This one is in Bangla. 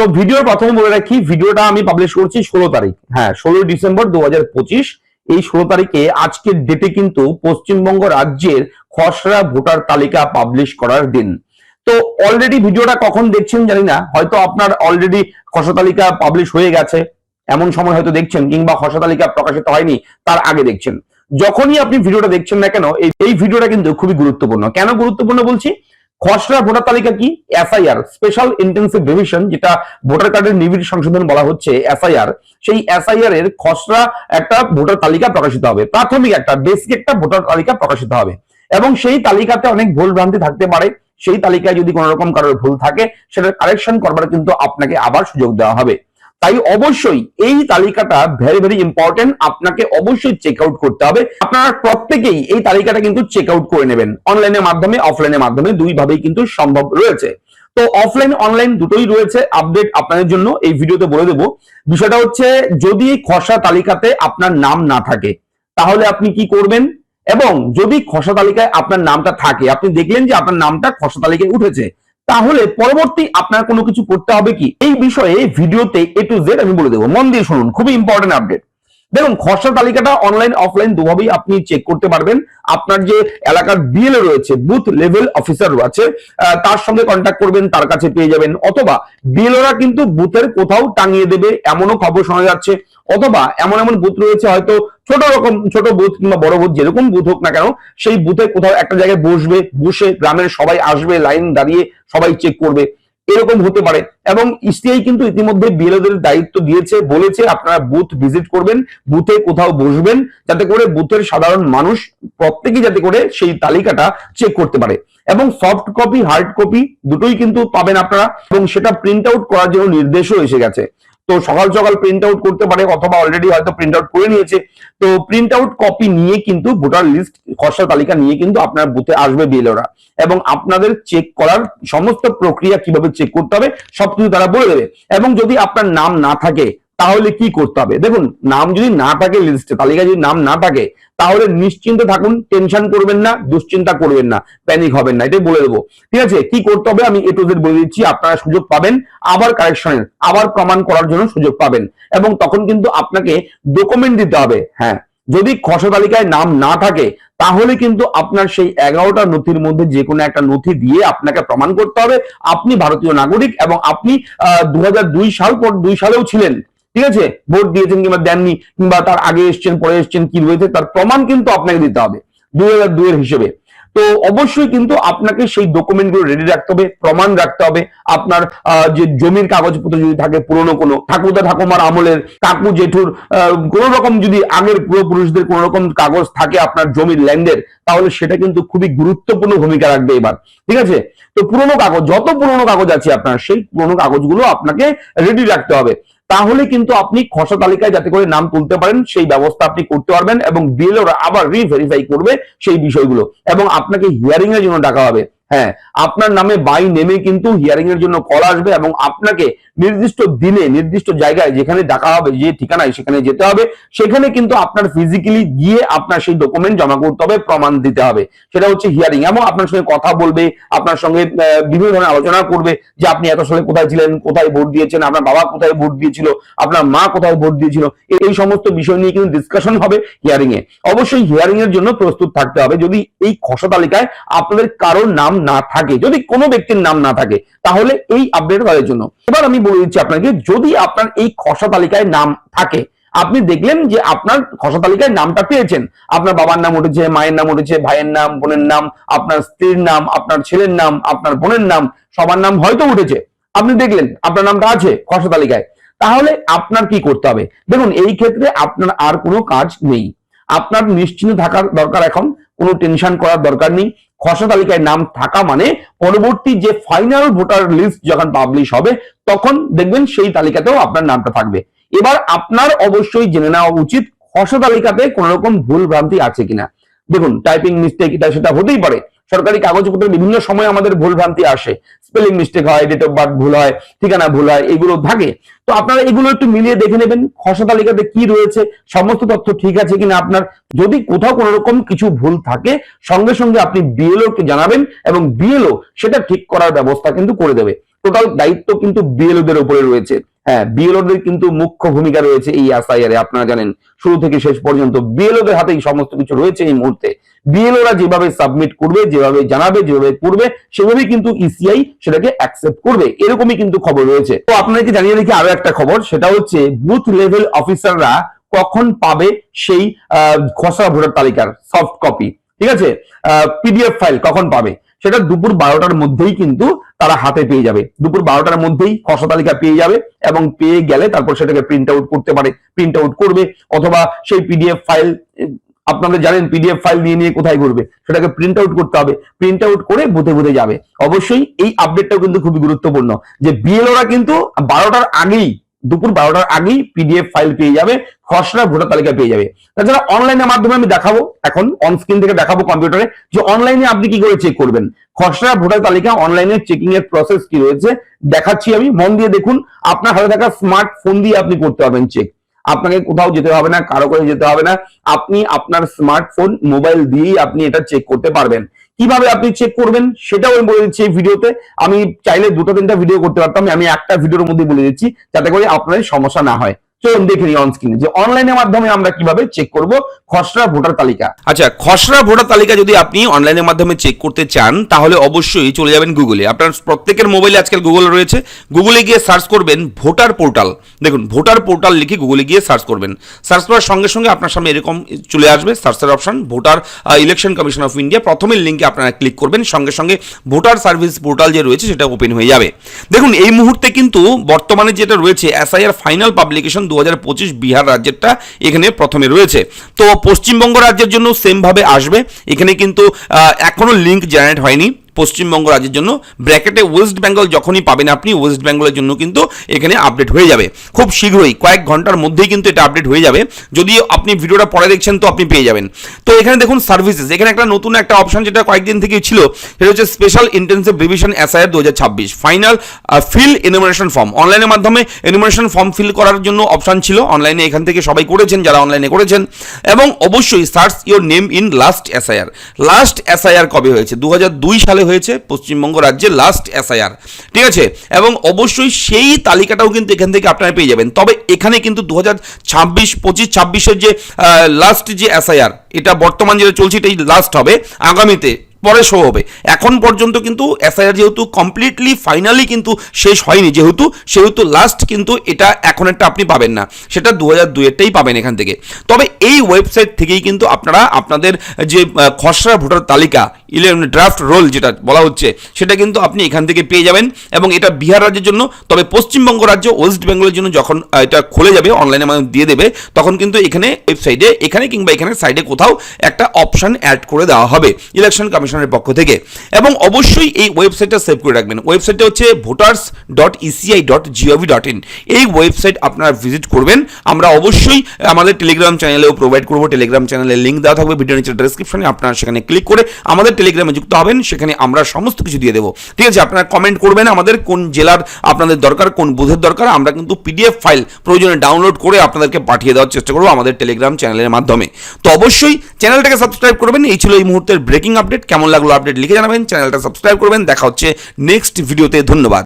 তো ভিডিওর প্রথমে বলে রাখি, ভিডিওটা আমি পাবলিশ করছি ষোলো তারিখ। হ্যাঁ ষোলো ডিসেম্বর দু এই ষোলো তারিখে আজকের ডেটে কিন্তু পশ্চিমবঙ্গ রাজ্যের খসড়া ভোটার তালিকা পাবলিশ করার দিন। তো অলরেডি ভিডিওটা কখন দেখছেন জানি না, হয়তো আপনার অলরেডি খসড়া তালিকা পাবলিশ হয়ে গেছে। এমন সময় হয়তো দেখছেন, কিংবা খসড়া তালিকা প্রকাশিত হয়নি, তার আগে দেখছেন। যখনই আপনি ভিডিওটা দেখছেন না কেন এই ভিডিওটা কিন্তু খুবই গুরুত্বপূর্ণ। কেন গুরুত্বপূর্ণ বলছি? খসড়া ভোটার তালিকা কি? এসআইআর স্পেশাল ইন্টেন্সিভ রিভিশন যেটা ভোটার কার্ডের নিবিড় সংশোধন বলা হচ্ছে এসআইআর সেই এসআইআর এর খসড়া একটা ভোটার তালিকা প্রকাশিত হবে। প্রাথমিক একটা বেসিক একটা ভোটার তালিকা প্রকাশিত হবে। এবং সেই তালিকাতে অনেক ভুল ভ্রান্তি থাকতে পারে। সেই তালিকায় যদি কোনো রকম কারোর ভুল থাকে সেটা কারেকশন করবার কিন্তু আপনাকে আবার সুযোগ দেওয়া হবে। তাই অবশ্যই এই তালিকাটা ভেরি ভেরি ইম্পর্টেন্ট আপনাকে অবশ্যই চেক আউট করতে হবে। আপনারা প্রত্যেকেই এই তালিকাটা কিন্তু চেক আউট করে নেবেন। অনলাইনের মাধ্যমে অফলাইনের মাধ্যমে দুই ভাবেই কিন্তু সম্ভব রয়েছে। তো অফলাইন অনলাইন দুটোই রয়েছে আপডেট আপনাদের জন্য। এই ভিডিওতে বলে দেবো। বিষয়টা হচ্ছে, যদি খসড়া তালিকাতে আপনার নাম না থাকে, তাহলে আপনি কি করবেন? এবং যদি খসড়া তালিকায় আপনার নামটা থাকে, আপনি দেখলেন যে আপনার নামটা খসড়া তালিকায় উঠেছে তাহলে পরবর্তী আপনার কোনো কিছু করতে হবে কি? এই বিষয়ে ভিডিওতে এ টু জেড আমি বলে দেবো। মন দিয়ে শুনুন, খুবই ইম্পর্টেন্ট আপডেট দেখুন, খসড়া তালিকাটা অনলাইন অফলাইন দুভাবেই আপনি চেক করতে পারবেন। আপনার যে এলাকার বিএল রয়েছে বুথ লেভেল অফিসার আছে তার সঙ্গে কন্ট্যাক্ট করবেন, তার কাছে পেয়ে যাবেন। অথবা বিএলওরা কিন্তু বুথের কোথাও টাঙিয়ে দেবে, এমনও খবর শোনা যাচ্ছে। অথবা এমন এমন বুথ রয়েছে হয়তো ছোট রকম, ছোট বুথ কিংবা বড় বুথ, যেরকম বুথ হোক না কেন, সেই বুথে কোথাও একটা জায়গায় বসবে, বসে গ্রামের সবাই আসবে, লাইন দাঁড়িয়ে সবাই চেক করবে। এরকম হতে পারে। এবং ইসিআই কিন্তু ইতিমধ্যে বিএলওদের দায়িত্ব দিয়েছে, বলেছে আপনারা বুথ ভিজিট করবেন, বুথে কোথাও বসবেন, যাতে করে বুথের সাধারণ মানুষ, প্রত্যেকেই যাতে করে সেই তালিকাটা চেক করতে পারে। এবং সফট কপি হার্ড কপি দুটোই কিন্তু পাবেন আপনারা, এবং সেটা প্রিন্ট আউট করার জন্য নির্দেশও এসে গেছে। তো সকাল সকাল প্রিন্ট আউট করতে পারে অথবা অলরেডি হয়তো প্রিন্ট আউট করে নিয়েছে। তো প্রিন্ট আউট কপি নিয়ে কিন্তু ভোটার লিস্ট খসড়া তালিকা নিয়ে কিন্তু আপনার বুথে আসবে বিএলওরা এবং আপনাদের চেক করার সমস্ত প্রক্রিয়া কীভাবে চেক করতে হবে সবকিছু তারা বলে দেবে। এবং যদি আপনার নাম না থাকে তাহলে কি করতে হবে? দেখুন, নাম যদি না থাকে লিস্টে তালিকায় যদি নাম না থাকে, তাহলে নিশ্চিন্তে থাকুন টেনশন করবেন না, দুশ্চিন্তা করবেন না প্যানিক হবেন না, এটাই বলে দেবো। ঠিক আছে? কি করতে হবে? আমি এ টু বলে দিচ্ছি, আপনারা সুযোগ পাবেন, আবার কারেকশনের আবার প্রমাণ করার জন্য সুযোগ পাবেন। এবং তখন কিন্তু আপনাকে ডকুমেন্ট দিতে হবে। হ্যাঁ যদি খসড়া তালিকায় নাম না থাকে, তাহলে কিন্তু আপনার সেই এগারোটা নথির মধ্যে যে কোনো একটা নথি দিয়ে আপনাকে প্রমাণ করতে হবে। আপনি ভারতীয় নাগরিক এবং আপনি দু হাজার দুই সাল পর, দুই সালেও ছিলেন। ঠিক আছে? ভোট দিয়েছেন কিংবা দেননি, কিংবা তার আগে এসছেন, পরে এসছেন, কি রয়েছে, তার প্রমাণ কিন্তু আপনাকে দিতে হবে দুই হাজার দুইয়ের হিসেবে। তো অবশ্যই কিন্তু আপনাকে সেই ডকুমেন্টগুলো রেডি রাখতে হবে, প্রমাণ রাখতে হবে। আপনার যে জমির কাগজপত্র যদি থাকে, পুরনো কোনো ঠাকুরদা ঠাকুমার আমলের, কাকু জেঠুর কোনো রকম যদি আগের পূর্বপুরুষদের কোনো রকম কাগজ থাকে আপনার জমির ল্যান্ডের, তাহলে সেটা কিন্তু খুবই গুরুত্বপূর্ণ ভূমিকা রাখবে এবার। ঠিক আছে? তো পুরনো কাগজ, যত পুরনো কাগজ আছে আপনার, সেই পুরনো কাগজগুলো আপনাকে রেডি রাখতে হবে। তাহলে কিন্তু আপনি খসড়া তালিকায় যাতে করে নাম তুলতে পারেন, সেই ব্যবস্থা আপনি করতে পারবেন এবং বিএলওরা আবার রিভেরিফাই করবে সেই বিষয়গুলো এবং আপনাকে হিয়ারিং এর জন্য ডাকা হবে। হ্যাঁ আপনার নামে বাই নেমে কিন্তু হিয়ারিং এর জন্য কল আসবে এবং আপনাকে নির্দিষ্ট দিনে, নির্দিষ্ট জায়গায় যেখানে ডাকা হবে, যে ঠিকানায় সেখানে যেতে হবে, সেখানে কিন্তু আপনার ফিজিক্যালি গিয়ে আপনার সেই ডকুমেন্ট জমা করতে হবে, প্রমাণ দিতে হবে। সেটা হচ্ছে হিয়ারিং এবং আপনার সঙ্গে কথা বলবে, আপনার সঙ্গে বিভিন্ন ধরনের আলোচনা করবে, যে আপনি এত সালে কোথায় ছিলেন, কোথায় ভোট দিয়েছেন, আপনার বাবা কোথায় ভোট দিয়েছিল, আপনার মা কোথায় ভোট দিয়েছিল, এই- সমস্ত বিষয় নিয়ে কিন্তু ডিসকাশন হবে হিয়ারিং এ অবশ্যই হিয়ারিং এর জন্য প্রস্তুত থাকতে হবে। যদি এই খসড়া তালিকায় আপনাদের কারোর নাম না থাকে, যদি কোনো ব্যক্তির নাম না থাকে, তাহলে এই আপডেট তাদের জন্য। এবার আমি বলে দিচ্ছি আপনাকে, যদি আপনার এই খসড়া তালিকায় নাম থাকে, আপনি দেখলেন যে আপনার খসড়া তালিকায় নামটা পেয়েছেন। আপনার বাবার নাম উঠেছে, মায়ের নাম উঠেছে, ভাইয়ের নাম, বোনের নাম, আপনার স্ত্রীর নাম, আপনার ছেলের নাম, আপনার বোনের নাম, সবার নাম হয়তো উঠেছে। আপনি দেখলেন, আপনার নামটা আছে খসড়া তালিকায়। তাহলে আপনার কি করতে হবে? দেখুন, এই ক্ষেত্রে আপনার আর কোনো কাজ নেই। আপনার নিশ্চিন্ত থাকার দরকার এখন, কোনো টেনশন করার দরকার নেই। খসড়া তালিকায় নাম থাকা মানে পরবর্তী যে ফাইনাল ভোটার লিস্ট যখন পাবলিশ হবে, তখন দেখবেন সেই তালিকাতেও আপনার নামটা থাকবে। এবার আপনার অবশ্যই জেনে নেওয়া উচিত খসড়া তালিকাতে কোন রকম ভুল ভ্রান্তি আছে কিনা। দেখুন টাইপিং মিস্টেক এটা সেটা হতেই পারে। সরকারি কাগজপত্রে বিভিন্ন সময় আমাদের ভুল ভ্রান্তি আসে। স্পেলিং মিস্টেক হয় ডেট অফ বার্থ ভুল হয়, ঠিকানা ভুল হয়, এগুলো থাকে। তো আপনারা এগুলো একটু মিলিয়ে দেখে নেবেন, খসড়া তালিকাতে কি রয়েছে, সমস্ত তথ্য ঠিক আছে কিনা আপনার। যদি কোথাও কোনো রকম কিছু ভুল থাকে, সঙ্গে সঙ্গে আপনি বিএলও কে জানাবেন এবং বিএলও সেটা ঠিক করার ব্যবস্থা কিন্তু করে দেবে। টোটাল দায়িত্ব কিন্তু বিএলওদের উপরে রয়েছে। হ্যাঁ বিএলওদের কিন্তু মুখ্য ভূমিকা রয়েছে এই এসআইআর এ আপনারা জানেন, শুরু থেকে শেষ পর্যন্ত বিএলওদের হাতেই সমস্ত কিছু রয়েছে এই মুহূর্তে। বিএলওরা যেভাবে সাবমিট করবে, যেভাবে জানাবে, যেভাবে করবে সেভাবেই কিন্তু ইসিআই সেটাকে অ্যাকসেপ্ট করবে। এরকমই কিন্তু খবর রয়েছে। তো আপনাদেরকে জানিয়ে রেখে আরও একটা খবর, সেটা হচ্ছে বুথ লেভেল অফিসাররা কখন পাবে সেই খসড়া ভোটার তালিকার সফট কপি ঠিক আছে? পিডিএফ ফাইল কখন পাবে? সেটা দুপুর বারোটার মধ্যেই কিন্তু তারা হাতে পেয়ে যাবে। দুপুর বারোটার মধ্যেই খসড়া তালিকা পেয়ে যাবে এবং পেয়ে গেলে তারপর সেটাকে প্রিন্ট আউট করতে পারে। প্রিন্ট আউট করবে অথবা সেই পিডিএফ ফাইল আপনাদের জানেন পিডিএফ ফাইল নিয়ে নিয়ে কোথায় ঘুরবে? সেটাকে প্রিন্ট আউট করতে হবে। প্রিন্ট আউট করে বুথে বুথে যাবে। অবশ্যই এই আপডেটটাও কিন্তু খুবই গুরুত্বপূর্ণ যে বিএলওরা কিন্তু বারোটার আগেই দুপুর বারোটার আগেই পিডিএফ ফাইল পেয়ে যাবে, খসড়া ভোটার তালিকা পেয়ে যাবে। তাছাড়া অনলাইনের মাধ্যমে আমি দেখাবো, এখন অন স্ক্রিন থেকে দেখাবো কম্পিউটারে যে অনলাইনে আপনি কি করে চেক করবেন? খসড়া ভোটার তালিকা অনলাইনে চেকিং এর প্রসেস কি রয়েছে? দেখাচ্ছি আমি, মন দিয়ে দেখুন, আপনার হাতে থাকা স্মার্টফোন দিয়ে আপনি করতে পারবেন চেক আপনাকে কোথাও যেতে হবে না, কারও করে যেতে হবে না, আপনি আপনার স্মার্টফোন মোবাইল দিয়েই আপনি এটা চেক করতে পারবেন। কীভাবে আপনি চেক করবেন সেটাও আমি বলে দিচ্ছি এই ভিডিওতে। আমি চাইলে দুটো তিনটা ভিডিও করতে পারতাম, আমি একটা ভিডিওর মধ্যে বলে দিচ্ছি, যাতে করে আপনার সমস্যা না হয়। চলুন দেখে নিই অন স্ক্রিনে যে অনলাইনের মাধ্যমে আমরা কীভাবে চেক করব? খসড়া ভোটার তালিকা। আচ্ছা খসড়া ভোটার তালিকা যদি আপনি অনলাইনের মাধ্যমে চেক করতে চান, তাহলে অবশ্যই চলে যাবেন গুগলে আপনার প্রত্যেকের মোবাইলে আজকাল গুগল রয়েছে। গুগলে গিয়ে সার্চ করবেন ভোটার পোর্টাল। দেখুন, ভোটার পোর্টাল লিখে গুগলে গিয়ে সার্চ করবেন। সার্চ করার সঙ্গে সঙ্গে আপনার সামনে এরকম চলে আসবে সার্চের option voter election commission of India প্রথমের লিঙ্কে আপনারা ক্লিক করবেন। সঙ্গে সঙ্গে ভোটার সার্ভিস পোর্টাল যে রয়েছে, সেটা ওপেন হয়ে যাবে। দেখুন, এই মুহূর্তে কিন্তু বর্তমানে যেটা রয়েছে এসআইআর ফাইনাল পাবলিকেশন দু হাজার পঁচিশ বিহার রাজ্যেরটা এখানে প্রথমে রয়েছে। তো পশ্চিমবঙ্গ রাজ্যের জন্য সেমভাবে আসবে। এখানে কিন্তু এখনও লিঙ্ক জেনারেট হয়নি। পশ্চিমবঙ্গ রাজ্যের জন্য ব্র্যাকেটে ওয়েস্ট বেঙ্গল যখনই পাবেন আপনি, ওয়েস্ট বেঙ্গলের জন্য কিন্তু এখানে আপডেট হয়ে যাবে। খুব শীঘ্রই, কয়েক ঘণ্টার মধ্যেই কিন্তু এটা আপডেট হয়ে যাবে। যদি আপনি ভিডিওটা পরে দেখছেন, তো আপনি পেয়ে যাবেন। তো এখানে দেখুন সার্ভিসেস, এখানে একটা নতুন একটা অপশন যেটা কয়েকদিন থেকে ছিল, সেটা হচ্ছে স্পেশাল ইন্টেন্সিভ রিভিশন এসআইআর দু হাজার ছাব্বিশ ফাইনাল ফিল এনুমারেশন ফর্ম অনলাইনের মাধ্যমে এনুমারেশন ফর্ম ফিল করার জন্য অপশন ছিল। অনলাইনে এখান থেকে সবাই করেছেন, যারা অনলাইনে করেছেন। এবং অবশ্যই search your name in last SIR last SIR কবে হয়েছে? দু হাজার দুই সালে হয়েছে পশ্চিমবঙ্গ রাজ্যের লাস্ট এসআইআর ঠিক আছে? এবং অবশ্যই সেই তালিকাটাও কিন্তু এখান থেকে আপনারা পেয়ে যাবেন। তবে এখানে কিন্তু দু হাজার ছাব্বিশ, পঁচিশ, ছাব্বিশের যে লাস্ট যে এসআইআর এটা বর্তমান যেটা চলছে, এটাই লাস্ট হবে। আগামীতে পরে শো হবে। এখন পর্যন্ত কিন্তু এসআইআর যেহেতু কমপ্লিটলি ফাইনালি কিন্তু শেষ হয়নি, যেহেতু, সেহেতু লাস্ট কিন্তু এটা এখন একটা আপনি পাবেন না। সেটা দু হাজার দুয়েরটাই পাবেন এখান থেকে। তবে এই ওয়েবসাইট থেকেই কিন্তু আপনারা আপনাদের যে খসড়া ভোটার তালিকা ইলেভেন ড্রাফট রোল যেটা বলা হচ্ছে, সেটা কিন্তু আপনি এখান থেকে পেয়ে যাবেন। এবং এটা বিহার রাজ্যের জন্য, তবে পশ্চিমবঙ্গ রাজ্য, ওয়েস্ট বেঙ্গলের জন্য যখন এটা খুলে যাবে অনলাইনে মাধ্যমে দিয়ে দেবে, তখন কিন্তু এখানে ওয়েবসাইটে এখানে কিংবা এখানে সাইডে কোথাও একটা অপশন অ্যাড করে দেওয়া হবে। ইলেকশন কমিশনের পক্ষ থেকে। এবং অবশ্যই এই ওয়েবসাইটটা সেভ করে রাখবেন। ওয়েবসাইটটা হচ্ছে voters dot ECI dot GOV dot in এই ওয়েবসাইট আপনারা ভিজিট করবেন। আমরা অবশ্যই আমাদের টেলিগ্রাম চ্যানেলেও প্রোভাইড করব। টেলিগ্রাম চ্যানেলের লিঙ্ক দেওয়া থাকবে ভিডিও নিচে ডেসক্রিপশনে আপনারা সেখানে ক্লিক করে আমাদের টেলিগ্রামে যুক্ত হবেন। সেখানে আমরা সমস্ত কিছু দিয়ে দেবো। ঠিক আছে, আপনারা কমেন্ট করবেন আমাদের কোন জেলার আপনাদের দরকার, কোন বুথের দরকার। আমরা কিন্তু পিডিএফ ফাইল প্রয়োজনে ডাউনলোড করে আপনাদেরকে পাঠিয়ে দেওয়ার চেষ্টা করব আমাদের টেলিগ্রাম চ্যানেলের মাধ্যমে। তো অবশ্যই চ্যানেলটাকে সাবস্ক্রাইব করবেন। এই ছিল এই মুহূর্তের ব্রেকিং আপডেট কেমন লাগল আপডেট লিখে জানাবেন চ্যানেলটা সাবস্ক্রাইব করবেন দেখা হচ্ছে নেক্সট ভিডিওতে ধন্যবাদ।